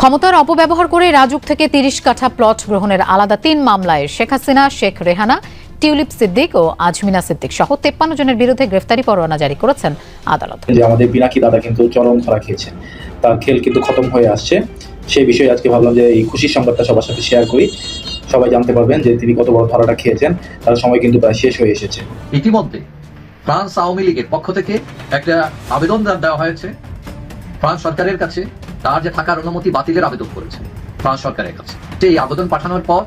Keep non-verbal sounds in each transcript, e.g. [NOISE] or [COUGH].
ক্ষমতার অপব্যবহার করে রাজুক থেকে তিরিশ কাঠা প্লট গ্রহণের আলাদা তিন মামলায় শেখ হাসিনা শেখ রেহানা টিউলিপ সিদ্দিক ও আজমিনা সিদ্দিক সহ তেপ্পান্ন জনের বিরুদ্ধে গ্রেফতারি পরোয়ানা জারি করেছেন আদালত। যে আমাদের পিনাকি দাদা কিন্তু চরম ধরা খেয়েছেন। তার খেল কিন্তু খতম হয়ে আসছে। সেই বিষয়ে আজকে ভাবলাম যে এই খুশির সংবাদটা সবার সাথে শেয়ার করি। সবাই জানতে পারবেন যে তিনি কত বড় ধরাটা খেয়েছেন। তার সময় কিন্তু প্রায় শেষ হয়ে এসেছে। ইতিমধ্যে ফ্রান্স আওয়ামী লীগের পক্ষ থেকে একটা আবেদন দেওয়া হয়েছে। ফ্রান্স সরকারের কাছে তার যে থাকার অনুমতি বাতিলের আবেদন করেছে। ফ্রান্স সরকারের কাছে। এই আবেদন পাঠানোর পর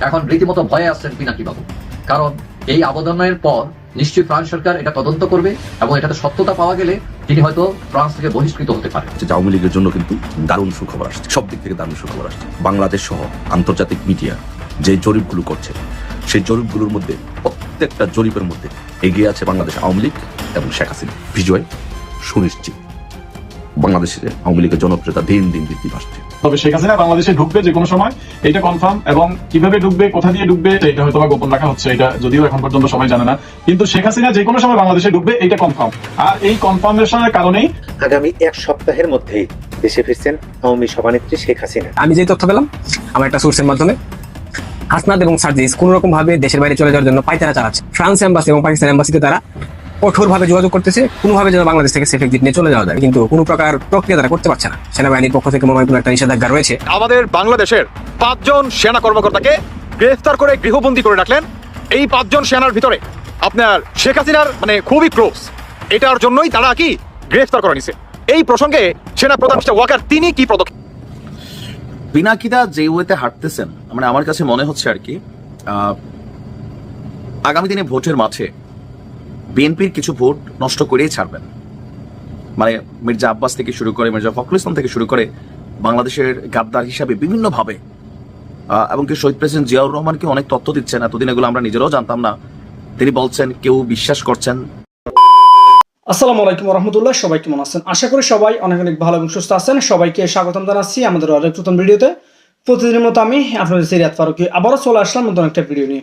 এখন রীতিমতো ভয়ে আসছেন পিনাকি বাবু। কারণ এই আবেদনের পর নিশ্চয়ই ফ্রান্স সরকার এটা তদন্ত করবে এবং এটাতে সত্যতা পাওয়া গেলে তিনি হয়তো ফ্রান্স থেকে বহিষ্কৃত হতে পারেন। যে আওয়ামী লীগের জন্য কিন্তু দারুণ সুখবর আসছে। সব দিক থেকে দারুণ সুখবর আসছে। বাংলাদেশ সহ আন্তর্জাতিক মিডিয়া যে জরিপগুলো করছে, সেই জরিপগুলোর মধ্যে প্রত্যেকটা জরিপের মধ্যে এগিয়ে আছে বাংলাদেশ আওয়ামী লীগ এবং শেখ হাসিনা। বিজয় সুনিশ্চিত। বাংলাদেশের আওয়ামী লীগের জনপ্রিয়তা দিন দিন বৃদ্ধি পাচ্ছে। তবে শেখ হাসিনা বাংলাদেশে ঢুকবে যে কোনো সময় এটা কনফার্ম এবং কীভাবে ঢুকবে কোথা দিয়ে ঢুকবে এটা হয়তো বা গোপন রাখা হচ্ছে এটা যদিও এখন পর্যন্ত সবাই জানে না। কিন্তু শেখ হাসিনা যে কোনো সময় বাংলাদেশে ঢুকবে এটা কনফার্ম আর এই কনফার্মেশনের কারণেই আগামী এক সপ্তাহের মধ্যেই দেশে ফিরছেন আওয়ামী সভানেত্রী শেখ হাসিনা। আমি যে তথ্য পেলাম আমার একটা সোর্সের মাধ্যমে হাসনাদ এবং সার্জিস কোন রকম ভাবে দেশের বাইরে চলে যাওয়ার জন্য পায়তারা চালাচ্ছে। ফ্রান্স এম্বাসি এবং পাকিস্তান এম্বাসিতে তারা কঠোর ভাবে যোগাযোগ করতেছে কোনোভাবে যেন বাংলাদেশ থেকে সেফ এক্সিট নিয়ে চলে যাওয়া যায়। কিন্তু কোনো প্রকার প্রক্রিয়া তারা করতে পারছে না। সেনাবাহিনীর পক্ষ থেকে মনে হয় কোনো একটা নিষেধাজ্ঞা রয়েছে। আমাদের বাংলাদেশের পাঁচজন সেনা কর্মকর্তাকে গ্রেফতার করে গৃহবন্দী করে রাখলেন। এই পাঁচজন সেনার ভিতরে আপনার শেখ হাসিনার মানে খুবই ক্লোজ এটার জন্যই তারা কি গ্রেফতার করে নিছে। এই প্রসঙ্গে সেনা প্রধান ওয়াকার তিনি কি পদক্ষেপ পিনাকিদা যে ওয়েতে হাঁটতেছেন মানে আমার কাছে মনে হচ্ছে আর কি আহ, আগামী দিনে ভোটের মাঠে বিএনপির কিছু ভোট নষ্ট করেই ছাড়বেন। মানে মির্জা আব্বাস থেকে শুরু করে মির্জা ফখরুল ইসলাম থেকে শুরু করে বাংলাদেশের গাদ্দার হিসাবে বিভিন্নভাবে আহ, এবং কি শহীদ প্রেসিডেন্ট জিয়াউর রহমানকে অনেক তথ্য দিচ্ছেন। এতদিন এগুলো আমরা নিজেরাও জানতাম না। তিনি বলছেন কেউ বিশ্বাস করছেন। আসসালামু আলাইকুম রহমতুল্লাহ সবাই কেমন আছেন? আশা করি সবাই অনেক অনেক ভালো এবং সুস্থ আছেন। সবাইকে স্বাগতম জানাচ্ছি আমাদের আরেক নতুন ভিডিওতে। প্রতিদিনের মতো আমি আপনাদের সিরিয়াত ফারুকি আবারও চলে আসলাম নতুন একটা ভিডিও নিয়ে।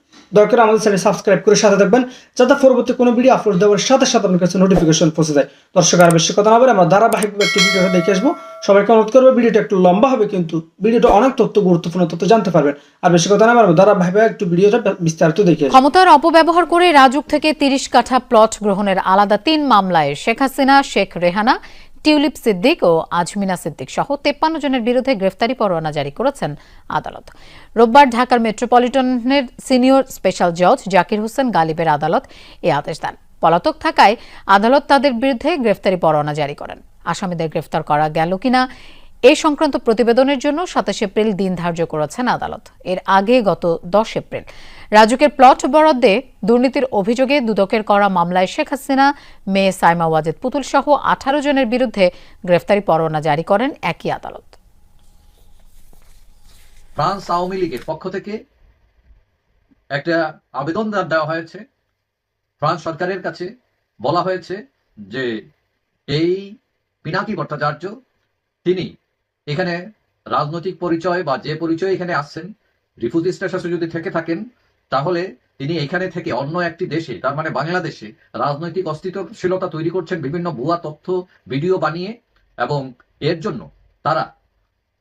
দয়া করে আমাদের চ্যানেল সাবস্ক্রাইব করে সাথে থাকবেন, যাতে পরবর্তী কোনো ভিডিও আপলোড দেওয়ার সাথে সাথে আপনার কাছে নোটিফিকেশন পৌঁছে যায়। দর্শক, আর বেশি কথা না বলে আমরা ধারাবাহিকভাবে একটু ভিডিওটা দেখে আসব। সবাইকে অনুরোধ করব ভিডিওটা একটু লম্বা হবে কিন্তু ভিডিওটা অনেক তথ্য, গুরুত্বপূর্ণ তথ্য জানতে পারবেন। আর বেশি কথা না বলব ধারাবাহিকভাবে একটু ভিডিওটা বিস্তারিত দেখে ক্ষমতার অপব্যবহার করে রাজুক থেকে তিরিশ কাঠা প্লট গ্রহণের আলাদা তিন মামলায় শেখ হাসিনা, শেখ রেহানা টিউলিপ সিদ্দিক ও আজমিনা সিদ্দিক সহ তেপ্পান্ন জনের বিরুদ্ধে গ্রেফতারি পরোয়ানা জারি করেছেন আদালত। রোববার ঢাকার মেট্রোপলিটনের সিনিয়র স্পেশাল জজ জাকির হোসেন গালিবের আদালত এ আদেশ দেন। পলাতক থাকায় আদালত তাদের বিরুদ্ধে গ্রেফতারি পরোয়ানা জারি করেন। আসামিদের গ্রেফতার করা গেল কিনা এই সংক্রান্ত প্রতিবেদনের জন্য সাতাশ এপ্রিল দিন ধার্য করেছেন আদালত। এর আগে গত দশ এপ্রিল। রাজুকের প্লট বরাদ্দে দুর্নীতির অভিযোগে দুদকের করা মামলায় শেখ হাসিনা, মেয়ে সাইমা ওয়াজেদ পুতুল সহ আঠারো জনের বিরুদ্ধে গ্রেফতারি পরোয়ানা জারি করেন একই আদালত। ফ্রান্স আওয়ামী লীগের পক্ষ থেকে একটা আবেদন দেওয়া হয়েছে। ফ্রান্স সরকারের কাছে বলা হয়েছে যে এই পিনাকি ভট্টাচার্য, তিনি এখানে রাজনৈতিক পরিচয় বা যে পরিচয় এখানে আসছেন রিফিউজি স্ট্যাটাসে যদি থেকে থাকেন, তাহলে তিনি এখানে থেকে অন্য একটি দেশে, তার মানে বাংলাদেশে, রাজনৈতিক অস্তিত্বশীলতা তৈরি করছেন বিভিন্ন ভুয়া তথ্য, ভিডিও বানিয়ে, এবং এর জন্য তারা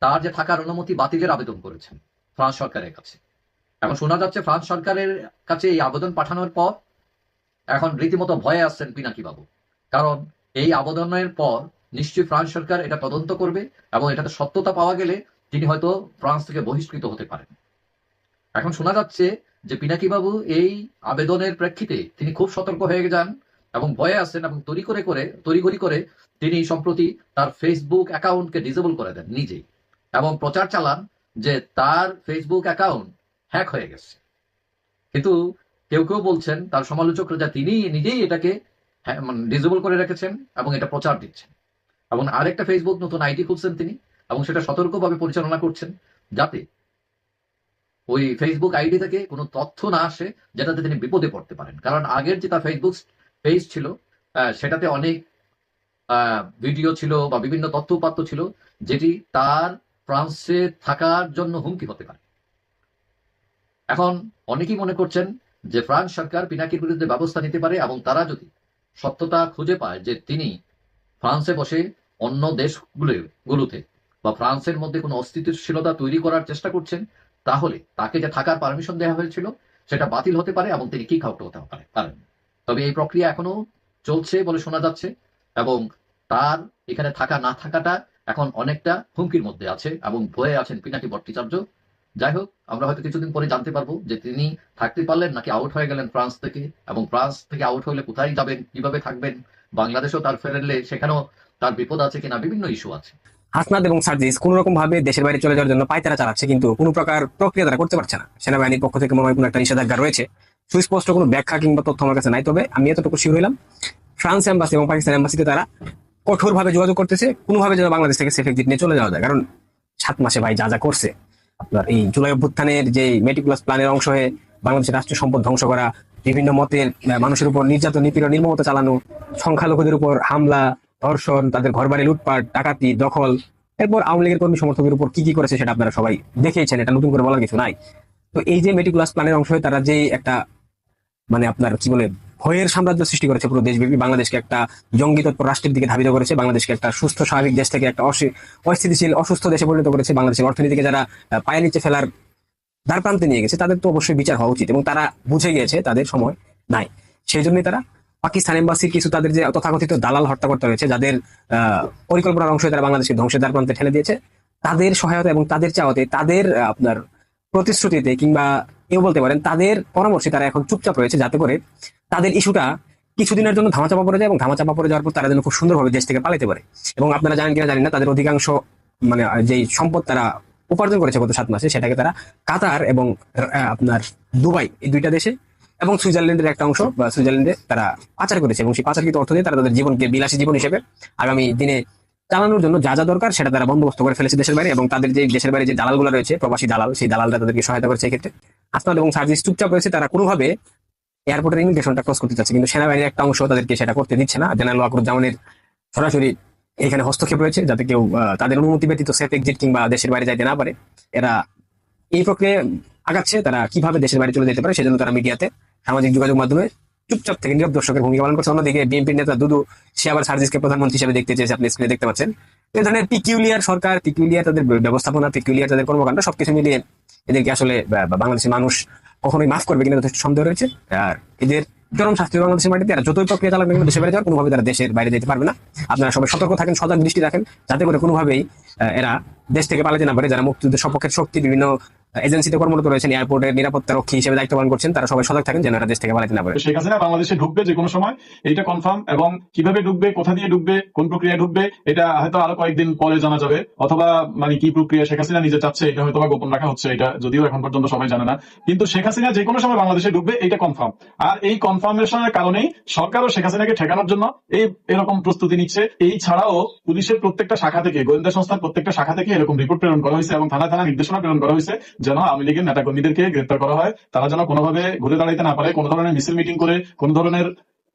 তার যে থাকার অনুমতি বাতিলের আবেদন করেছেন ফ্রান্স সরকারের কাছে। এখন শোনা যাচ্ছে ফ্রান্স সরকারের কাছে এই আবেদন পাঠানোর পর এখন রীতিমতো ভয়ে আসছেন পিনাকি বাবু কারণ এই আবেদনের পর নিশ্চয়ই ফ্রান্স সরকার এটা তদন্ত করবে এবং এটাতে সত্যতা পাওয়া গেলে তিনি হয়তো ফ্রান্স থেকে বহিষ্কৃত হতে পারেন। এখন শোনা যাচ্ছে যে পিনাকি বাবু এই আবেদনের প্রেক্ষিতে তিনি খুব সতর্ক হয়ে যান এবং ভয়ে আসেন এবং তৈরি করে করে, তড়িঘড়ি করে তিনি সম্প্রতি তার ফেসবুক অ্যাকাউন্টকে ডিসেবল করে দেন নিজেই এবং প্রচার চালান যে তার ফেসবুক অ্যাকাউন্ট হ্যাক হয়ে গেছে। কিন্তু কেউ কেউ বলছেন, তার সমালোচকরা যা তিনি নিজেই এটাকে ডিসেবল করে রেখেছেন এবং এটা প্রচার দিচ্ছেন। এবং আরেকটা ফেসবুক নতুন আইডি খুলছেন তিনি, এবং সেটা সতর্কভাবে পরিচালনা করছেন, যাতে ওই ফেসবুক আইডি থেকে কোনো তথ্য না আসে যেটাতে তিনি বিপদে পড়তে পারেন। কারণ আগের যে তার ফেসবুক পেজ ছিল সেটাতে অনেক ভিডিও ছিল বা বিভিন্ন তথ্য উপাত্ত ছিল, যেটি তার ফ্রান্সে থাকার জন্য হুমকি হতে পারে। এখন অনেকেই মনে করছেন যে ফ্রান্স সরকার পিনাকির বিরুদ্ধে ব্যবস্থা নিতে পারে, এবং তারা যদি সত্যতা খুঁজে পায় যে তিনি ফ্রান্সে বসে অন্য দেশগুলো, গুলোতে বা ফ্রান্সের মধ্যে কোনো অস্থিতিশীলতা তৈরি করার চেষ্টা করছেন, তাহলে তাকে যে থাকার পারমিশন দেওয়া হয়েছিল, সেটা বাতিল হতে পারে এবং তিনি কি খাউট হতে পারে, পারেন। তবে এই প্রক্রিয়া এখনও চলছে বলে শোনা যাচ্ছে এবং তার এখানে থাকা, না থাকাটা এখন অনেকটা হুমকির মধ্যে আছে এবং ভয়ে আছেন পিনাকি ভট্টাচার্য। যাই হোক, আমরা হয়তো কিছুদিন পরে জানতে পারব যে তিনি থাকতে পারলেন নাকি আউট হয়ে গেলেন ফ্রান্স থেকে এবং ফ্রান্স থেকে আউট হলে কোথায় যাবেন, কীভাবে থাকবেন, বাংলাদেশও তার ফেরলে সেখানেও তার বিপদ আছে কিনা, বিভিন্ন ইস্যু আছে। হাসনাদ এবং সার্জিস কোন রকম ভাবে দেশের বাইরে চলে যাওয়ার জন্য পায়তারা চালাচ্ছে, কিন্তু কোনো প্রকার প্রক্রিয়া তারা করতে পারছে না। সেনাবাহিনীর পক্ষ থেকে মনে হয় কোনো একটা নিষেধাজ্ঞা রয়েছে। সুস্পষ্ট কোনো ব্যাখ্যা কিংবা তথ্য আমার কাছে নাই, তবে আমি এতটুকু শিওর হইলাম, ফ্রান্স এম্বাসি এবং পাকিস্তান এম্বাসিতে তারা কঠোরভাবে যোগাযোগ করতেছে, কোনোভাবে যেন বাংলাদেশ থেকে সেফ এক্সিট নিয়ে চলে যাওয়া যায়। কারণ সাত মাসে ভাই যা যা করছে, আপনার এই জুলাই অভ্যুত্থানের যে মেটিকুলাস প্ল্যানের অংশ হয়ে বাংলাদেশের রাষ্ট্রীয় সম্পদ ধ্বংস করা, বিভিন্ন মতের মানুষের উপর নির্যাতন, নিপীড়ন, নির্মমতা চালানো, সংখ্যালঘুদের উপর হামলা ধর্ষণ, তাদের ঘরবাড়ি লুটপাট, ডাকাতি, দখল। এরপর আওয়ামী লীগের কর্মী সমর্থকের উপর কি কি করেছে সেটা আপনারা সবাই দেখেইছেন, এটা নতুন করে বলার কিছু নাই। তো এই যে মেটিকুলাস প্ল্যানের অংশ হয়ে তারা যে একটা মানে আপনার কি বলে, ভয়ের সাম্রাজ্য সৃষ্টি করেছে পুরো দেশব্যাপী বাংলাদেশকে, একটা জঙ্গি তৎপর রাষ্ট্রের দিকে ধাবিত করেছে, বাংলাদেশকে একটা সুস্থ, স্বাভাবিক দেশ থেকে একটা অসি- অস্থিতিশীল, অসুস্থ দেশে পরিণত করেছে বাংলাদেশের অর্থনীতিকে যারা পায়ে নিচে ফেলার দ্বার প্রান্তে নিয়ে গেছে, তাদের তো অবশ্যই বিচার হওয়া উচিত এবং তারা বুঝে গিয়েছে তাদের সময় নাই। সেই জন্যই তারা পাকিস্তান এম্বাসির কিছু তাদের যে তথাকথিত দালাল হত্যা করতে যাদের পরিকল্পনার অংশ তারা বাংলাদেশকে ধ্বংসের প্রান্তে ঠেলে দিয়েছে, তাদের সহায়তা এবং তাদের চাওয়াতে তাদের আপনার প্রতিশ্রুতিতে কিংবা এও বলতে পারেন তাদের পরামর্শে তারা এখন চুপচাপ রয়েছে যাতে করে তাদের ইস্যুটা কিছুদিনের জন্য ধামাচাপা পড়ে যায় এবং ধামাচাপা পড়ে যাওয়ার পর তারা যেন খুব সুন্দরভাবে দেশ থেকে পালাতে পারে। এবং আপনারা জানেন কিনা জানি না, তাদের অধিকাংশ মানে যেই সম্পদ তারা উপার্জন করেছে গত সাত মাসে, সেটাকে তারা কাতার এবং আপনার দুবাই, এই দুইটা দেশে এবং সুইজারল্যান্ডের একটা অংশ, বা সুইজারল্যান্ডে তারা পাচার করেছে এবং সেই পাচারকৃত অর্থ দিয়ে তারা তাদের জীবনকে বিলাসী জীবন হিসেবে আগামী দিনে চালানোর জন্য যা যা দরকার সেটা তারা বন্দোবস্ত করে ফেলেছে দেশের বাইরে এবং তাদের যে দেশের বাইরে যে দালালগুলো রয়েছে, প্রবাসী দালাল, সেই দালালরা তাদেরকে সহায়তা করেছে এক্ষেত্রে আসনাদ এবং সার্জিস চুপচাপ রয়েছে, তারা কোনোভাবে এয়ারপোর্টের ইমিগ্রেশনটা ক্রস করতে চাচ্ছে, কিন্তু সেনাবাহিনীর একটা অংশ তাদেরকে সেটা করতে দিচ্ছে না। জেনারেল ওয়াকরুজ্জামানের সরাসরি এখানে হস্তক্ষেপ রয়েছে, যাতে কেউ তাদের অনুমতি ব্যতীত সেফ এক্সিট কিংবা দেশের বাইরে যাইতে না পারে। এরা এই প্রক্রিয়া আগাচ্ছে, তারা কীভাবে দেশের বাইরে চলে যেতে পারে সেজন্য তারা মিডিয়াতে সামাজিক যোগাযোগ মাধ্যমে চুপচাপ থেকে নীরব দর্শকের ভূমিকা পালন করছে। অন্যদিকে বিএনপির নেতা দুদু, সে আবার সার্জিসকে প্রধানমন্ত্রী হিসেবে দেখতে চেয়েছে, আপনি স্ক্রিনে দেখতে পাচ্ছেন। এই ধরনের পিকিউলিয়ার সরকার পিকিউলিয়ার তাদের ব্যবস্থাপনা পিকিউলিয়ার তাদের কর্মকাণ্ড, সবকিছু মিলিয়ে এদেরকে আসলে বাংলাদেশের মানুষ কখনোই মাফ করবে কিনা যথেষ্ট সন্দেহ রয়েছে। আর এদের চরম শাস্তি বাংলাদেশের মাটিতে, আর যতই প্রক্রিয়া চালাক না কেন, দেশের বাইরে যাওয়ার কোনোভাবে তারা দেশের বাইরে যেতে পারবে না। আপনারা সবাই সতর্ক থাকেন, সজাগ দৃষ্টি রাখেন, যাতে করে কোনোভাবেই এরা দেশ থেকে পালাতে না পারে, যারা মুক্তিযুদ্ধের সপক্ষের শক্তি, বিভিন্ন এজেন্সিতে কর্মরত রয়েছেন এয়ারপোর্টের নিরাপত্তা রক্ষী হিসেবে দায়িত্ব পালন করছেন, তারা সবাই সজাগ থাকেন যেন দেশ থেকে পালাতে না পারে। শেখ হাসিনা বাংলাদেশে ঢুকবে যে কোনো সময়, এইটা কনফার্ম এবং কীভাবে ঢুকবে, কোথা দিয়ে ঢুকবে, কোন প্রক্রিয়ায় ঢুকবে, এটা হয়তো আরও কয়েকদিন পরে জানা যাবে। অথবা মানে কি প্রক্রিয়া, শেখ হাসিনা নিজে চাচ্ছে, এটা হয়তো বা গোপন রাখা হচ্ছে, এটা যদিও এখন পর্যন্ত সবাই জানে না। কিন্তু শেখ হাসিনা যে কোনো সময় বাংলাদেশে ঢুকবে এটা কনফার্ম আর এই কনফার্মেশনের কারণেই সরকারও শেখ হাসিনাকে ঠেকানোর জন্য এই, এরকম প্রস্তুতি নিচ্ছে। এই ছাড়াও পুলিশের প্রত্যেকটা শাখা থেকে, গোয়েন্দা সংস্থার প্রত্যেকটা শাখা থেকে এরকম রিপোর্ট প্রেরণ করা হয়েছে এবং থানা থানা নির্দেশনা প্রেরণ করা হয়েছে যেন আওয়ামী লীগের নেতাকর্মীদেরকে গ্রেপ্তার করা হয়। তারা যেন কোনোভাবে ঘুরে দাঁড়াইতে না পারে, কোনো ধরনের মিছিল মিটিং করে, কোনো ধরনের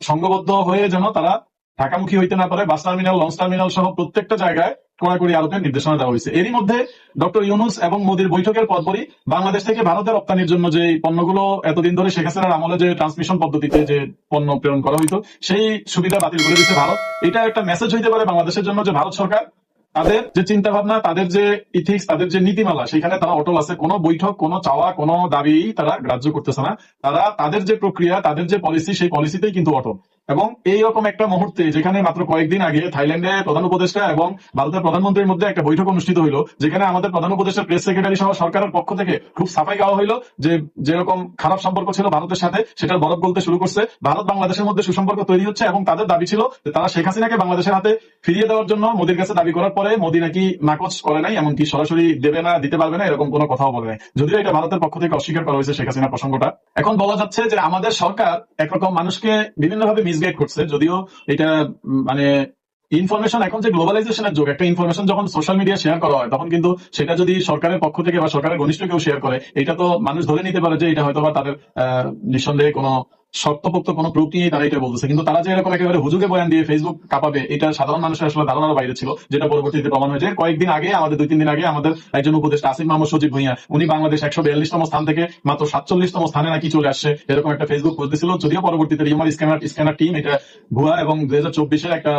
সংঘবদ্ধ হয়ে যেন তারা ঢাকামুখী হইতে না পারে। বাস টার্মিনাল, লঞ্চ টার্মিনাল সহ প্রত্যেকটা জায়গায় কড়াকড়ি আরোপের নির্দেশনা দেওয়া হয়েছে। এরই মধ্যে ডক্টর ইউনুস এবং মোদীর বৈঠকের পরপরই বাংলাদেশ থেকে ভারতে রপ্তানির জন্য যে পণ্যগুলো এতদিন ধরে শেখ হাসিনার আমলে যে ট্রান্সমিশন পদ্ধতিতে যে পণ্য প্রেরণ করা হইতো, সেই সুবিধা বাতিল করে দিচ্ছে ভারত। এটা একটা মেসেজ হইতে পারে বাংলাদেশের জন্য যে ভারত সরকার তাদের যে চিন্তা ভাবনা তাদের যে ইথিক্স তাদের যে নীতিমালা, সেখানে তারা অটল আছে। কোনো বৈঠক, কোনো চাওয়া, কোনো দাবি তারা গ্রাহ্য করতেছে না। তারা তাদের যে প্রক্রিয়া, তাদের যে পলিসি সেই পলিসিতেই কিন্তু অটল। এবং এই রকম একটা মুহূর্তে যেখানে মাত্র কয়েকদিন আগে থাইল্যান্ডে প্রধান উপদেষ্টা এবং ভারতের প্রধানমন্ত্রীর মধ্যে একটা বৈঠক অনুষ্ঠিত হইল, যেখানে আমাদের প্রধান উপদেষ্টা প্রেস সেক্রেটারি সহ সরকারের পক্ষ থেকে খুব সাফাই গাওয়া হইল যে যেরকম খারাপ সম্পর্ক ছিল ভারতের সাথে, সেটার বরফ গলতে শুরু করছে। ভারত বাংলাদেশের মধ্যে সুসম্পর্ক তৈরি হচ্ছে এবং তাদের দাবি ছিল যে তারা শেখ হাসিনাকে বাংলাদেশের হাতে ফিরিয়ে দেওয়ার জন্য মোদীর কাছে দাবি করার পরে মোদী নাকি নাকচ করে নাই, এমনকি সরাসরি দেবে না, দিতে পারবে না, এরকম কোনো কথাও বলে নাই। যদিও এটা ভারতের পক্ষ থেকে অস্বীকার করা হয়েছে শেখ হাসিনা প্রসঙ্গটা। এখন বলা যাচ্ছে যে আমাদের সরকার একরকম মানুষকে বিভিন্নভাবে মিসগাইড করছে যদিও এটা মানে ইনফরমেশন এখন যে গ্লোবালাইজেশনের যুগ একটা ইনফরমেশন যখন সোশ্যাল মিডিয়া শেয়ার করা হয় তখন কিন্তু সেটা যদি সরকারের পক্ষ থেকে বা সরকারের ঘনিষ্ঠ কেউ শেয়ার করে এটা তো মানুষ ধরে নিতে পারে যে এটা হয়তো বা তাদের আহ, নিঃসন্দেহে কোনো শক্তপোক্ত কোনো প্রুফ নিয়েই তারা এটা বলতেছে। কিন্তু তারা যে এরকম একেবারে হুজুগে বয়ান দিয়ে ফেসবুক কাঁপাবে, এটা সাধারণ মানুষের আসলে ধারণার বাইরে ছিল, যেটা পরবর্তীতে প্রমাণ হয়েছে। কয়েকদিন আগে, আমাদের দুই তিন দিন আগে, আমাদের একজন উপদেষ্টা আসিফ মাহমুদ সজীব ভুইয়া, উনি বাংলাদেশ একশো বিয়াল্লিশতম স্থান থেকে মাত্র সাতচল্লিশতম স্থানে নাকি চলে আসছে, এরকম একটা ফেসবুক পোস্ট দিছিল। যদিও পরবর্তীতে রিউমার স্ক্যানার স্ক্যানার টিম, এটা ভুয়া এবং দুই হাজার চব্বিশের একটা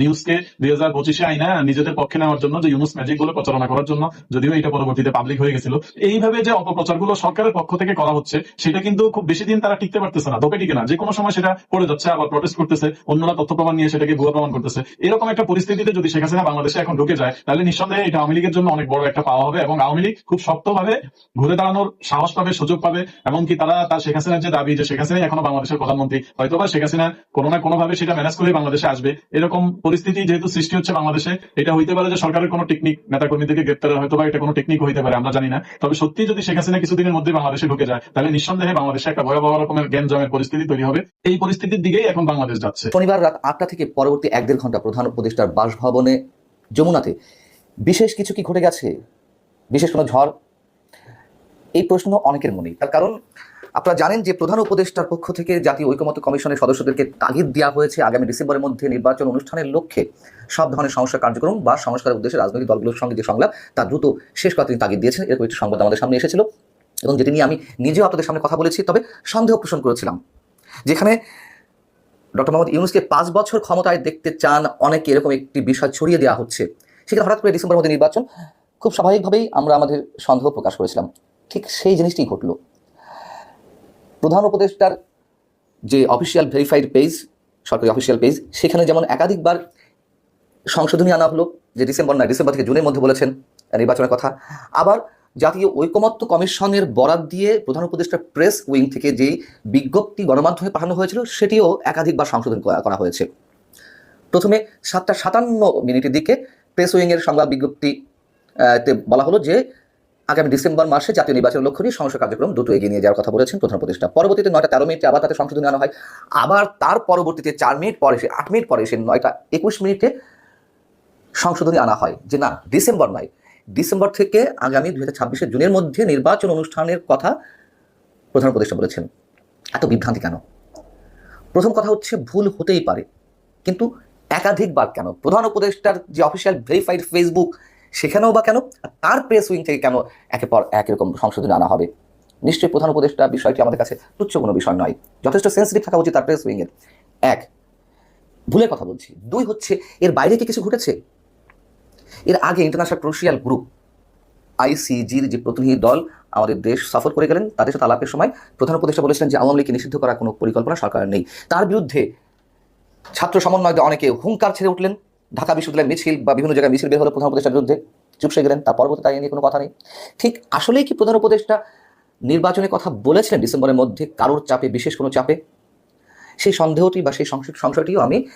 নিউজকে দুই হাজার পঁচিশে আইনা নিজেদের পক্ষে নেওয়ার জন্য যে ইউনুস ম্যাজিকগুলো প্রচারণা করার জন্য, যদিও এটা পরবর্তীতে পাবলিক হয়ে গেছিল। এইভাবে যে অপপ্রচারগুলো সরকারের পক্ষ থেকে করা হচ্ছে, সেটা কিন্তু খুব বেশি দিন তারা টিকতে পারতেছে না। দোপে টিকে না যে কোনো সময় সেটা পড়ে যাচ্ছে, আবার প্রটেস্ট করতেছে, অন্যরা তথ্য প্রমাণ নিয়ে সেটাকে ভুয়া প্রমাণ করতেছে। এরকম একটা পরিস্থিতিতে যদি শেখ হাসিনা বাংলাদেশে এখন ঢুকে যায়, তাহলে নিঃসন্দেহে এটা আওয়ামী লীগের জন্য অনেক বড় একটা পাওয়া হবে এবং আওয়ামী লীগ খুব শক্তভাবে ঘুরে দাঁড়ানোর সাহস পাবে, সুযোগ পাবে, এমনকি তারা তার শেখ হাসিনার যে দাবি যে শেখ হাসিনাই এখনও বাংলাদেশের প্রধানমন্ত্রী, হয়তোবা শেখ হাসিনা কোনো না কোনোভাবে সেটা ম্যানেজ করে বাংলাদেশে আসবে। এরকম পরিস্থিতি যেহেতু সৃষ্টি হচ্ছে বাংলাদেশে, এটা হইতে পারে যে সরকারের কোনো টেকনিক নেতাকর্মীদেরকে গ্রেপ্তারের হয়তো বা এটা কোনো টেকনিক হইতে পারে, আমরা জানি না। তবে সত্যি যদি শেখ হাসিনা কিছুদিনের মধ্যে বাংলাদেশে ঢুকে যায়, তাহলে নিঃসন্দেহে বাংলাদেশে একটা ভয়াবহ রকমের জ্ঞান জমের পরিস্থিতি তৈরি হবে, এই পরিস্থিতির দিকেই এখন বাংলাদেশ যাচ্ছে। শনিবার রাত আটটা থেকে পরবর্তী এক দেড় ঘণ্টা প্রধান উপদেষ্টার বাসভবনে যমুনাতে বিশেষ কিছু কি ঘটে গেছে? বিশেষ কোনো ঝড়? এই প্রশ্ন অনেকের মনেই। তার কারণ, আপনারা জানেন যে প্রধান উপদেষ্টার পক্ষ থেকে জাতীয় ঐকমত্য কমিশনের সদস্যদেরকে তাগিদ দেওয়া হয়েছে আগামী ডিসেম্বরের মধ্যে নির্বাচন অনুষ্ঠানের লক্ষ্যে। সব ধরনের সংস্কার কার্যক্রম বা সংস্কারের উদ্দেশ্যে রাজনৈতিক দলগুলোর সঙ্গে যে সংলাপ, তা দ্রুত শেষ করার তিনি তাগিদ দিয়েছেন। এরকম একটি সংবাদ আমাদের সামনে এসেছিল। এবং যেটি নিয়ে আমি নিজেও আপনাদের সামনে কথা বলেছি, তবে সন্দেহ পোষণ করেছিলাম। যেখানে ডক্টর মোহাম্মদ ইউনুসকে পাঁচ বছর ক্ষমতায় দেখতে চান, অনেকে এরকম একটি বিষয় ছড়িয়ে দেওয়া হচ্ছে। সেখানে হঠাৎ করে ডিসেম্বর মধ্যে নির্বাচন, খুব স্বাভাবিকভাবেই আমরা আমাদের সন্দেহ প্রকাশ করেছিলাম। ঠিক সেই জিনিসটি ঘটল। প্রধান উপদেষ্টার যে অফিসিয়াল ভেরিফাইড পেজ সরকারি অফিসিয়াল পেজ সেখানে যেমন একাধিকবার সংশোধনী আনা হলো, যে ডিসেম্বর না ডিসেম্বর থেকে জুনের মধ্যে বলেছেন নির্বাচনের কথা, আবার জাতীয় ঐকমত্য কমিশনের বরাদ দিয়ে প্রধান উপদেষ্টা প্রেস উইং থেকে যেই বিজ্ঞপ্তি গণমাধ্যমে পাঠানো হয়েছিল, সেটিও একাধিকবার সংশোধন করা হয়েছে। প্রথমে সাতটা সাতান্ন মিনিটের দিকে প্রেস উইংয়ের সংবাদ বিজ্ঞপ্তি বলা হলো যে, আগামী ডিসেম্বর মাসে জাতীয় নির্বাচনের লক্ষ্য নিয়ে সংস্কার কার্যক্রম দ্রুত এগিয়ে নিয়ে যাওয়ার কথা বলেছেন প্রধান উপদেষ্টা। পরবর্তীতে নয়টা তেরো মিনিটে আবার তাতে সংশোধনী আনা হয়। আবার তার পরবর্তীতে চার মিনিট পরে সে আট মিনিট পরে সে নয়টা একুশ মিনিটে সংশোধনী আনা হয় যে, না, ডিসেম্বর নয় ডিসেম্বর থেকে আগামী দু হাজার জুনের মধ্যে নির্বাচন অনুষ্ঠানের কথা প্রধান উপদেষ্টা বলেছেন। এত বিভ্রান্তি কেন? প্রথম কথা হচ্ছে ভুল হতেই পারে, কিন্তু একাধিকবার কেন? প্রধান উপদেষ্টার যে অফিসিয়াল ভেরিফাইড ফেসবুক সেখানেও বা কেন? তার প্রেস উইং থেকে কেন একের পর এক এরকম সংশোধনী আনা হবে? নিশ্চয়ই প্রধান উপদেষ্টা বিষয়টি আমাদের কাছে তুচ্ছ কোনো বিষয় নয়। যথেষ্ট সেন্সিটিভ থাকা উচিত তার প্রেস উইংয়ের এক, ভুলের কথা বলছি। দুই হচ্ছে, এর বাইরে কি কিছু ঘটেছে? এর আগে ইন্টারন্যাশনাল ক্রোশিয়াল গ্রুপ আইসিজির যে প্রতিনিধি দল আমাদের দেশ সফর করে গেলেন, তাদের সাথে আলাপের সময় প্রধান উপদেষ্টা বলেছিলেন যে আওয়ামী লীগকে নিষিদ্ধ করার কোনো পরিকল্পনা সরকারের নেই। তার বিরুদ্ধে ছাত্র সমন্বয়কে অনেকে হুঙ্কার ছেড়ে উঠলেন। ঢাকা বিশ্ববিদ্যালয়ের মিছিল বা বিভিন্ন জায়গায় মিছিল বের হলো প্রধান উপদেষ্টার বিরুদ্ধে, চুপসে গেলেন, তার পরবর্তী তাই নিয়ে কোনো কথা নেই। ঠিক আসলেই কি প্রধান উপদেষ্টা নির্বাচনের কথা বলেছিলেন ডিসেম্বরের মধ্যে, কারোর চাপে, বিশেষ কোনো চাপে? সেই সন্দেহটি বা সেই সংশয়- সংশয়টিও আমি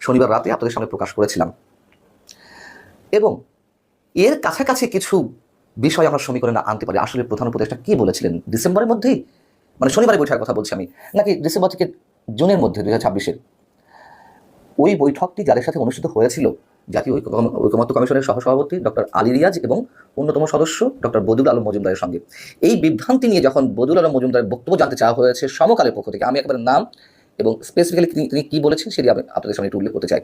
শনিবার রাতে আপনাদের সামনে প্রকাশ করেছিলাম। এবং এর কাছাকাছি কিছু বিষয় আমরা সমীকরণে আনতে পারি। আসলে প্রধান উপদেষ্টা কী বলেছিলেন? ডিসেম্বরের মধ্যেই? মানে শনিবারের বৈঠকের কথা বলছি আমি। নাকি ডিসেম্বর থেকে জুনের মধ্যে, দুই হাজার ওই বৈঠকটি যাদের সাথে অনুষ্ঠিত হয়েছিল, জাতীয় ঐক্য- ঐকমত্য কমিশনের সহসভাপতি ডক্টর আলী রিয়াজ এবং অন্যতম সদস্য ডক্টর বদুল আলম মজুমদারের সঙ্গে। এই বিভ্রান্তি নিয়ে যখন বদুল আলম মজুমদারের বক্তব্য জানতে চাওয়া হয়েছে সমকালের পক্ষ থেকে, আমি একবার নাম এবং স্পেসিফিক্যালি তিনি কী বলেছেন সেটি আমি আপনাদের সামনে একটু উল্লেখ করতে চাই।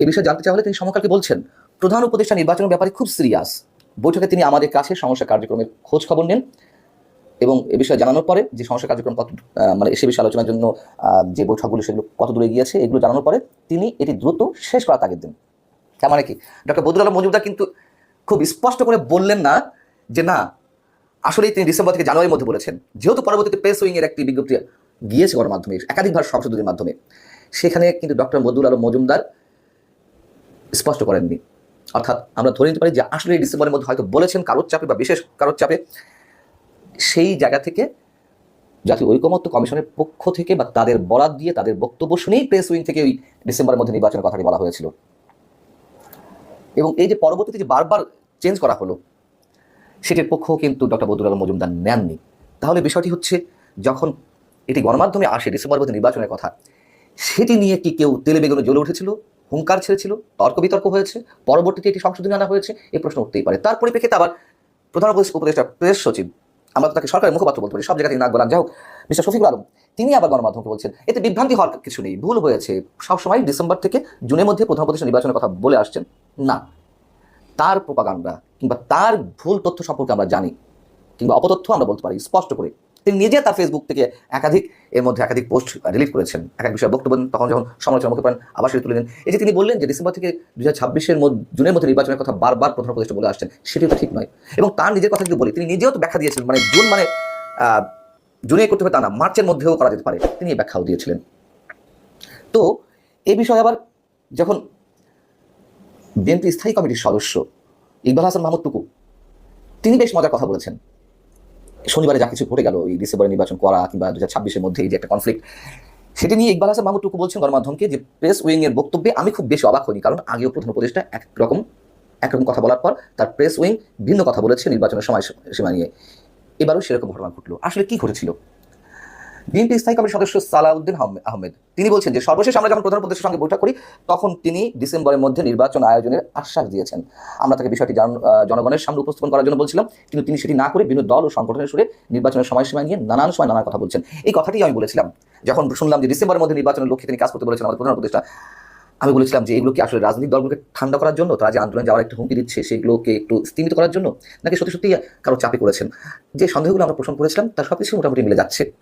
এ বিষয়ে জানতে চাওয়া হলে তিনি সমকালকে বলছেন, প্রধান উপদেষ্টা নির্বাচনের ব্যাপারে খুব সিরিয়াস। বৈঠকে তিনি আমাদের কাছে সমস্যা কার্যক্রমের খোঁজ খবর নেন এবং এ বিষয়ে জানানোর পরে যে সমস্যা কার্যক্রম কত মানে সে বিষয়ে আলোচনার জন্য যে বৈঠকগুলো সেগুলো কত দূরে গিয়েছে এগুলো জানানোর পরে তিনি এটি দ্রুত শেষ করার তাগিদ দেন। তার মানে কি? ডক্টর বদরুল আলম মজুমদার কিন্তু খুব স্পষ্ট করে বললেন না যে না আসলে তিনি ডিসেম্বর থেকে জানুয়ারির মধ্যে বলেছেন। যেহেতু পরবর্তীতে প্রেস উইং এর একটি বিজ্ঞপ্তি গিয়েছে গণমাধ্যমে একাধিকবার সংশোধনীর মাধ্যমে। সেখানে কিন্তু ডক্টর বদরুল আলম মজুমদার স্পষ্ট করেননি। অর্থাৎ আমরা ধরে নিতে পারি যে আসলে ডিসেম্বরের মধ্যে হয়তো বলেছেন কারোর চাপে বা বিশেষ কারোর চাপে সেই জায়গা থেকে জাতীয় ঐকমত্য কমিশনের পক্ষ থেকে বা তাদের বরাদ দিয়ে তাদের বক্তব্য শুনেই প্রেস উইং থেকে ওই ডিসেম্বরের মধ্যে নির্বাচনের কথাটি বলা হয়েছিল। এবং এই যে পরবর্তীতে যে বারবার চেঞ্জ করা হলো, সেটির পক্ষও কিন্তু ডক্টর বদরুল আলম মজুমদার নেননি। তাহলে বিষয়টি হচ্ছে, যখন এটি গণমাধ্যমে আসে ডিসেম্বর মধ্যে নির্বাচনের কথা, সেটি নিয়ে কি কেউ তেলে বেগুনে জ্বলে উঠেছিল? হুঙ্কার ছেড়েছিল, তর্ক বিতর্ক হয়েছে, পরবর্তীতে এটি সংশোধনী আনা হয়েছে এই প্রশ্ন উঠতেই পারে। তার পরিপ্রেক্ষিতে আবার প্রধান উপদেষ্টা প্রেস সচিব, আমরা তো তাকে সরকারের মুখপাত্র বলতে পারি, সব জায়গায় নাক বলান যাই হোক মিস্টার শফিকুল আলম, তিনি আবার গণমাধ্যমকে বলছেন, এতে বিভ্রান্তি হওয়ার কিছু নেই, ভুল হয়েছে। সবসময় ডিসেম্বর থেকে জুনের মধ্যে প্রধান উপদেষ্টা নির্বাচনের কথা বলে আসছেন। না, তার প্রোপাগান্ডা কিংবা তার ভুল তথ্য সম্পর্কে আমরা জানি, কিংবা অপতথ্য আমরা বলতে পারি, স্পষ্ট করে। তিনি নিজে তার ফেসবুক থেকে একাধিক এর মধ্যে একাধিক পোস্ট ডিলিট করেছেন। এক এক বিষয়ে বক্তব্য দেন, তখন যখন সমালোচনা মুখে পান আবার সেটা তুলে নেন এই যে তিনি বললেন যে ডিসেম্বর থেকে দুই হাজার ছাব্বিশের জুনের মধ্যে নির্বাচনের কথা বারবার প্রধান উপদেষ্টা বলে আসছেন সেটিও তো ঠিক নয়। এবং তার নিজের কথা যদি বলি তিনি নিজেও তো ব্যাখ্যা দিয়েছিলেন মানে জুন মানে জুনে করতে হবে তা না মার্চের মধ্যেও করা যেতে পারে তিনি এই ব্যাখ্যাও দিয়েছিলেন। তো এই বিষয়ে আবার যখন বিএনপি স্থায়ী কমিটির সদস্য ইকবাল হাসান মাহমুদ টুকু তিনি বেশ মজার কথা বলেছেন। শনিবারে যা কিছু ঘটে গেল, এই ডিসেম্বরে নির্বাচন করা কিংবা দু হাজার মধ্যে এই যে একটা কনফ্লিক্ট সেটি নিয়ে ইকবাল হাসান মাহমুদ টুকু বলছেন গণমাধ্যমকে যে প্রেস উইং এর বক্তব্যে আমি খুব বেশি অবাক হইনি, কারণ আগেও প্রথম উপদেষ্টা একরকম একরকম কথা বলার পর তার প্রেস উইং ভিন্ন কথা বলেছে নির্বাচনের সময় সীমা নিয়ে। এবারও সেরকম ঘটনা ঘটলো। আসলে কি ঘটেছিল? বিএনপি স্থায়ী কমিটির সদস্য সালাউদ্দিন আহমে- আহমেদ। তিনি বলছেন যে, সর্বশেষ আমরা যখন প্রধান উপদেষ্টার সঙ্গে বৈঠক করি, তখন তিনি ডিসেম্বরের মধ্যে নির্বাচন আয়োজনের আশ্বাস দিয়েছেন। আমরা তাকে বিষয়টি জনগণের সামনে উপস্থাপন করার জন্য বলছিলাম, কিন্তু তিনি সেটি না করে বিভিন্ন দল ও সংগঠনের সুরে নির্বাচনের সময়সীমা নিয়ে নানান সময় নানা কথা বলছেন। এই কথাটি আমি বলেছিলাম। যখন শুনলাম যে ডিসেম্বরের মধ্যে নির্বাচনের লক্ষ্যে তিনি কাজ করতে বলেছেন আমাদের প্রধান উপদেষ্টা, আমি বলেছিলাম যে, এগুলো কি আসলে রাজনৈতিক দলগুলোকে ঠান্ডা করার জন্য, তারা যে আন্দোলন যাওয়ার একটা হুমকি দিচ্ছে, সেগুলোকে একটু স্তীমিত করার জন্য, নাকি সত্যি সত্যি কারও চাপে করেছেন? যে সন্দেহগুলো আমরা পোষণ করেছিলাম তার সব কিছু মোটামুটি মিলে যাচ্ছে।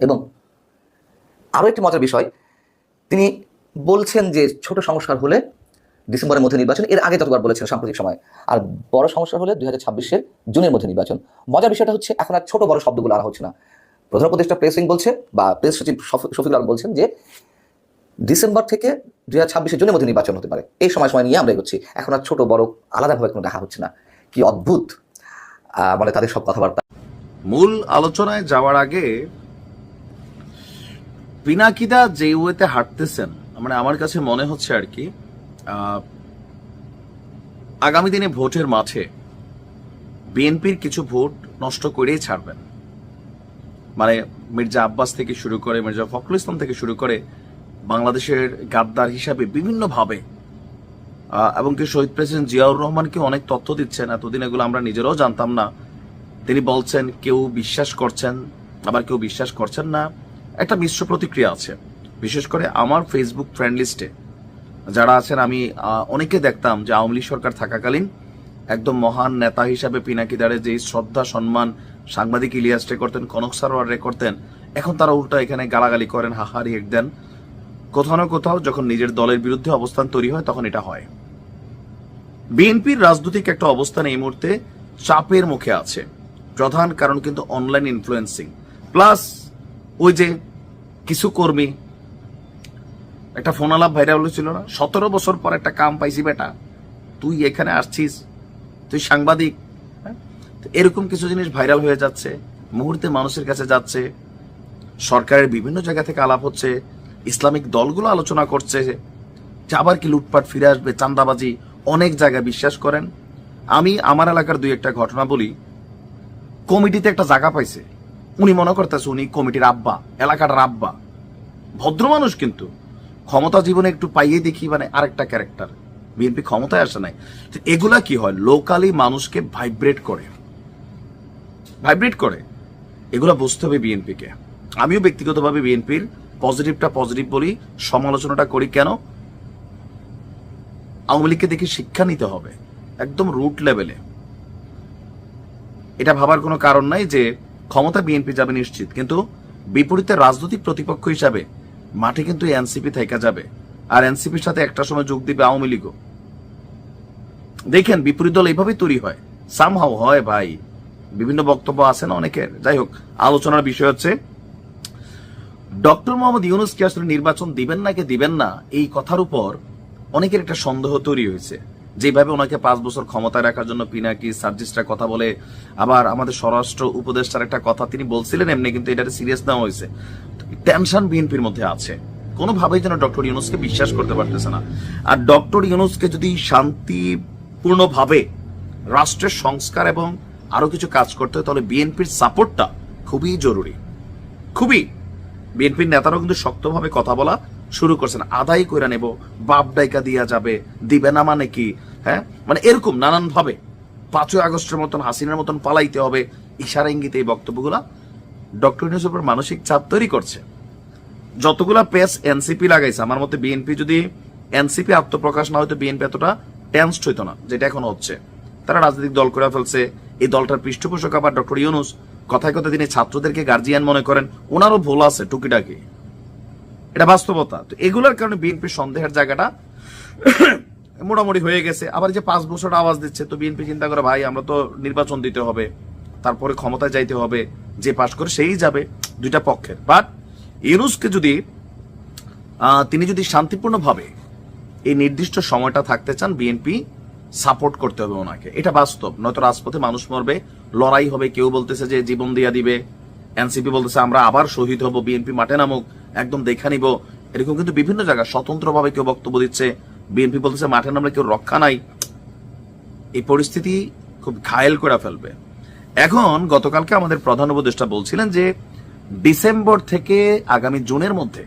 এবং আরও একটি মজার বিষয়, তিনি বলছেন যে ছোট সংস্কার হলে ডিসেম্বরের মধ্যে নির্বাচন, এর আগে যতবার বলেছেন সাম্প্রতিক সময়, আর বড় সংস্কার হলে দুই হাজার জুনের মধ্যে নির্বাচন। মজার বিষয়টা হচ্ছে এখন আর ছোট বড় শব্দগুলো আর হচ্ছে না। প্রধান উপদেষ্টা প্রেসিং বলছে, বা প্রেস সচিব শফ- শফিকুল আলম বলছেন যে ডিসেম্বর থেকে দুই হাজার ছাব্বিশের জুনের মধ্যে নির্বাচন হতে পারে। এই সময় সময় নিয়ে আমরা এগোচ্ছি। এখন আর ছোট বড় আলাদাভাবে কোনো দেখা হচ্ছে না। কি অদ্ভুত মানে তাদের সব কথাবার্তা। মূল আলোচনায় যাওয়ার আগে পিনাকিদা যে ওয়েতে হাঁটতেছেন মানে আমার কাছে মনে হচ্ছে আর কি আগামী দিনে ভোটের মাঠে বিএনপির কিছু ভোট নষ্ট করেই ছাড়বেন। মানে মির্জা আব্বাস থেকে শুরু করে, মির্জা ফখরুল ইসলাম থেকে শুরু করে বাংলাদেশের গাদ্দার হিসাবে বিভিন্নভাবে এবং কি শহীদ প্রেসিডেন্ট জিয়াউর রহমানকে অনেক তথ্য দিচ্ছেন। এতদিন এগুলো আমরা নিজেরাও জানতাম না। তিনি বলছেন, কেউ বিশ্বাস করছেন, আবার কেউ বিশ্বাস করছেন না। একটা মিশ্র প্রতিক্রিয়া আছে। বিশেষ করে আমার ফেসবুক ফ্রেন্ড লিস্টে যারা আছেন, আমি অনেকে দেখতাম যে আওয়ামী লীগ সরকার থাকাকালীন একদম মহান নেতা হিসাবে পিনাকিদারে যে শ্রদ্ধা, সম্মান সাংবাদিক ইলিয়াস রে করতেন, কনক সারোয়ার রে করতেন, এখন তারা উল্টা এখানে গালাগালি করেন হাহারি এক দেন। কোথাও না কোথাও যখন নিজের দলের বিরুদ্ধে অবস্থান তৈরি হয়, তখন এটা হয়। বিএনপির রাজনৈতিক একটা অবস্থান এই মুহূর্তে চাপের মুখে আছে। প্রধান কারণ কিন্তু অনলাইন ইনফ্লুয়েন্সিং প্লাস ওই যে কিছু কর্মী, একটা ফোন আলাপ ভাইরাল হয়েছিল না? সতেরো বছর পর একটা কাম পাইছি বেটা। তুই এখানে আসছিস, তুই সাংবাদিক হ্যাঁ? এরকম কিছু জিনিস ভাইরাল হয়ে যাচ্ছে, মুহূর্তে মানুষের কাছে যাচ্ছে, সরকারের বিভিন্ন জায়গা থেকে আলাপ হচ্ছে, ইসলামিক দলগুলো আলোচনা করছে যে আবার কি লুটপাট ফিরে আসবে চান্দাবাজি অনেক জায়গায় বিশ্বাস করেন। আমি আমার এলাকার দুই একটা ঘটনা বলি। কমিটিতে একটা জায়গা পাইছে। উনি মনে করতেছে উনি কমিটির আব্বা, এলাকাটার আব্বা। ভদ্র মানুষ কিন্তু। ক্ষমতা জীবনে একটু পাইয়ে দেখি মানে আরেকটা ক্যারেক্টার বিএনপি ক্ষমতায় আসে নাই। তো এগুলা কি হয়? লোকালি মানুষকে ভাইব্রেট করে। ভাইব্রেট করে। এগুলা বুঝতে হবে বিএনপিকে। আমিও ব্যক্তিগতভাবে বিএনপির পজিটিভটা পজিটিভ বলি, সমালোচনাটা করি কেন? আওয়ামী লীগকে দেখে শিক্ষা নিতে হবে। একদম রুট লেভেলে এটা ভাবার কোনো কারণ নাই যে ক্ষমতা বিএনপি যাবে নিশ্চিত, কিন্তু বিপরীতে রাজনৈতিক প্রতিপক্ষ হিসাবে মাঠে কিন্তু এনসিপি থেকে যাবে। আর এনসিপির সাথে একটা সময় যোগ দিবে আওয়ামী লীগও। দেখেন, বিপরীত দল এইভাবেই তৈরি হয়। সামহাও হয় ভাই। বিভিন্ন বক্তব্য আছে না অনেকের? যাই হোক, আলোচনার বিষয় হচ্ছে, ডক্টর মোহাম্মদ ইউনুস কি আসলে নির্বাচন দিবেন না নাকি দিবেন না, এই কথার উপর অনেকের একটা সন্দেহ তৈরি হয়েছে। যেভাবে ওনাকে পাঁচ বছর ক্ষমতায় রাখার জন্য পিনাকি সার্জিস্টরা কথা বলে, আবার আমাদের স্বরাষ্ট্র উপদেষ্টার একটা কথা তিনি বলছিলেন, এমনি কিন্তু এটা সিরিয়াস নেওয়া হয়েছে। টেনশন বিএনপির মধ্যে আছে। কোনোভাবেই যেন ডক্টর ইউনুসকে বিশ্বাস করতে পারতেছে না। আর ডক্টর ইউনুসকে যদি শান্তিপূর্ণভাবে রাষ্ট্রের সংস্কার এবং আরও কিছু কাজ করতে হয়, তাহলে বিএনপির সাপোর্টটা খুবই জরুরি। খুবই। বিএনপির নেতারাও কিন্তু শক্তভাবে কথা বলা শুরু করছেন, আদায় করে নেব, বাপ ডাইকা দিয়া যাবে, দিবে না মানে কি? হ্যাঁ? মানে এরকম নানান ভাবে পাঁচই আগস্টের মতন, হাসিনার মতন পালাইতে হবে, ইশারা ইঙ্গিতে এই বক্তব্যগুলা ডক্টর ইউনুসের মানসিক চাপ তৈরি করছে। যতগুলা পেস এনসিপি লাগাইছে, আমার মতে বিএনপি যদি এনসিপি আত্মপ্রকাশ না হয়তো বিএনপি এতটা টেন্সড হইতো না, যেটা এখন হচ্ছে। তারা রাজনৈতিক দল করে ফেলছে, এই দলটার পৃষ্ঠপোষক আবার ডক্টর ইউনুস, কথায় কথায় তিনি ছাত্রদেরকে গার্জিয়ান মনে করেন, ওনারও ভুল আছে, টুকিটাকি। এটা বাস্তবতা। তো এগুলোর কারণে বিএনপির সন্দেহের জায়গাটা [COUGHS] মোটামুটি হয়ে গেছে। আবার যে পাঁচ বছর আওয়াজ দিচ্ছে, তো বিএনপি চিন্তা করে, ভাই, আমরা তো নির্বাচন দিতে হবে। তারপরে ক্ষমতায় যাইতে হবে। যে পাশ করে সেই যাবে। দুইটা পক্ষের। বাট ইউনুসকে যদি তিনি যদি শান্তিপূর্ণভাবে এই নির্দিষ্ট সময়টা থাকতে চান বিএনপি সাপোর্ট করতে হবে ওনাকে। এটা বাস্তব। নয়তো রাজপথে মানুষ মরবে, লড়াই হবে, কেউ বলতেছে যে জীবন দিয়া দিবে। এনসিপি বলতেছে, আমরা আবার শহীদ হব বিএনপি মাঠে নামুক। একদম দেখা নিব। এরকম কিন্তু বিভিন্ন জায়গায় স্বতন্ত্রভাবে কেউ বক্তব্য দিচ্ছে। বিএনপি বলতেছে মাঠে নামলে কেউ রক্ষা নাই। এই পরিস্থিতি খুব ঘায়েল করে ফেলবে। এখন গতকালকে আমাদের প্রধান উপদেষ্টা বলছিলেন যে, ডিসেম্বর থেকে আগামী জুনের মধ্যে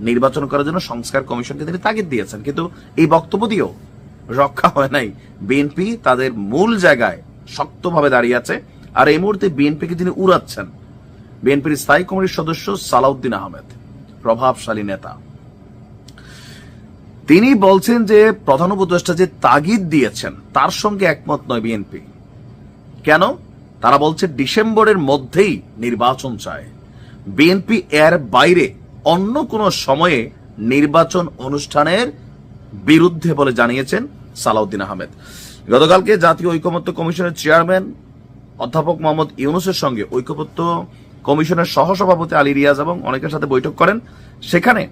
নির্বাচন করার জন্য সংস্কার কমিশনকে তিনি তাগিদ দিয়েছেন। কিন্তু এই বক্তব্য দিয়েও রক্ষা হয় নাই। বিএনপি তাদের মূল জায়গায় শক্তভাবে দাঁড়িয়ে আছে। আর এই মুহূর্তে বিএনপিকে তিনি উড়াচ্ছেন। বিএনপির স্থায়ী কমিটির সদস্য সালাউদ্দিন আহমেদ। প্রভাবশালী নেতা। তিনি বলছেন যে, প্রধান উপদেষ্টা যে তাগিদ দিয়েছেন, তার সঙ্গে একমত নয় বিএনপি। কেন? তারা বলছে ডিসেম্বরের মধ্যেই নির্বাচন চায়। বিএনপি এর বাইরে অন্য কোনো সময়ে নির্বাচন অনুষ্ঠানের বিরুদ্ধে বলে জানিয়েছেন সালাউদ্দিন আহমেদ। গতকালকে জাতীয় ঐকমত্য কমিশনের চেয়ারম্যান অধ্যাপক মোহাম্মদ ইউনুসের সঙ্গে ঐক্যপত্য কমিশনের সহসভাপতি আলী রিয়াজ এবং অনেকের সাথে বৈঠক করেন। সেখানে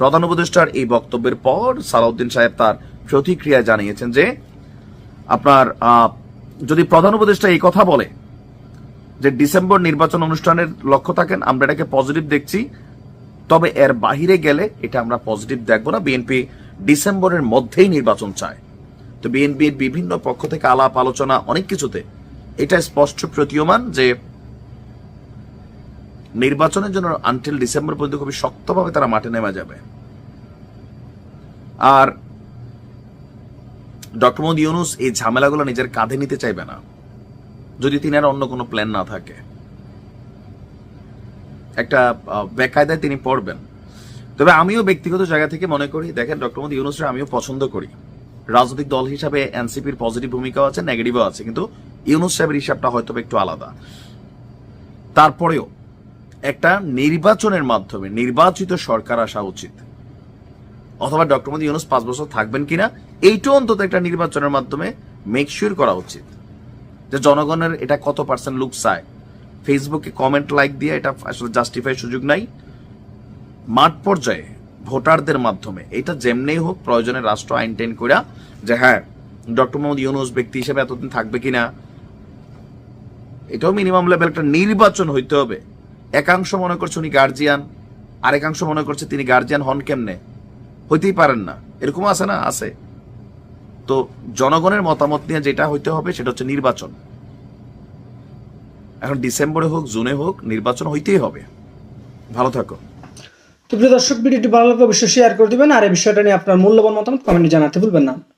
প্রধান উপদেষ্টার এই বক্তব্যের পর সালাউদ্দিন সাহেব তার প্রতিক্রিয়া জানিয়েছেন যে, আপনার যদি প্রধান উপদেষ্টা এই কথা বলে যে ডিসেম্বর নির্বাচন অনুষ্ঠানের লক্ষ্য থাকেন, আমরা এটাকে পজিটিভ দেখছি, তবে এর বাহিরে গেলে এটা আমরা পজিটিভ দেখব না। বিএনপি ডিসেম্বরের মধ্যেই নির্বাচন চায়। তো বিএনপির বিভিন্ন পক্ষ থেকে আলাপ, আলোচনা, অনেক কিছুতে এটা স্পষ্ট প্রতীয়মান যে নির্বাচনের জন্য আনটিল ডিসেম্বর পর্যন্ত খুবই শক্তভাবে তারা মাঠে নেমে যাবে। আর ডক্টর মোহাম্মদ ইউনুস এই ঝামেলাগুলো নিজের কাঁধে নিতে চাইবে না, যদি তিনি আর অন্য কোনো প্ল্যান না থাকে। একটা বেকায়দায় তিনি পড়বেন। তবে আমিও ব্যক্তিগত জায়গা থেকে মনে করি, দেখেন ডক্টর মোহাম্মদ ইউনুসের আমিও পছন্দ করি। রাজনৈতিক দল হিসাবে এনসিপির পজিটিভ ভূমিকাও আছে নেগেটিভও আছে, কিন্তু ইউনুস সাহেবের হিসাবটা হয়তো একটু আলাদা। তারপরেও একটা নির্বাচনের মাধ্যমে নির্বাচিত সরকার আসা উচিত। অথবা ডক্টর মোদী ইউনুস পাঁচ বছর থাকবেন কিনা, এইটাও অন্তত একটা নির্বাচনের মাধ্যমে মেক শিওর করা উচিত। যে জনগণের এটা কত পার্সেন্ট লুক চায়। ফেসবুকে কমেন্ট লাইক দিয়ে এটা আসলে জাস্টিফাই সুযোগ নাই। মাঠ পর্যায়ে ভোটারদের মাধ্যমে, এটা যেমনেই হোক প্রয়োজনে রাষ্ট্র আইন টেন করে যে হ্যাঁ ডক্টর মোহাম্মদ ইউনুস ব্যক্তি হিসেবে এতদিন থাকবে কিনা, এটাও মিনিমাম লেভেল একটা নির্বাচন হইতে হবে। একাংশ মনে করছে উনি গার্জিয়ান আর একাংশ মনে করছে তিনি গার্জিয়ান হন কেমনে? হইতেই পারেন না। এরকম আছে না? আছে। তো জনগণের মতামত নিয়ে যেটা হইতে হবে সেটা হচ্ছে নির্বাচন। এখন ডিসেম্বরে হোক, জুনে হোক, নির্বাচন হইতেই হবে। ভালো থাকো। তো প্রিয় দর্শক, ভিডিওটি ভালো লাগলে অবশ্যই শেয়ার করে দিবেন। আর এই বিষয়টা নিয়ে আপনার মূল্যবান মতামত কমেন্টে জানাতে ভুলবেন না।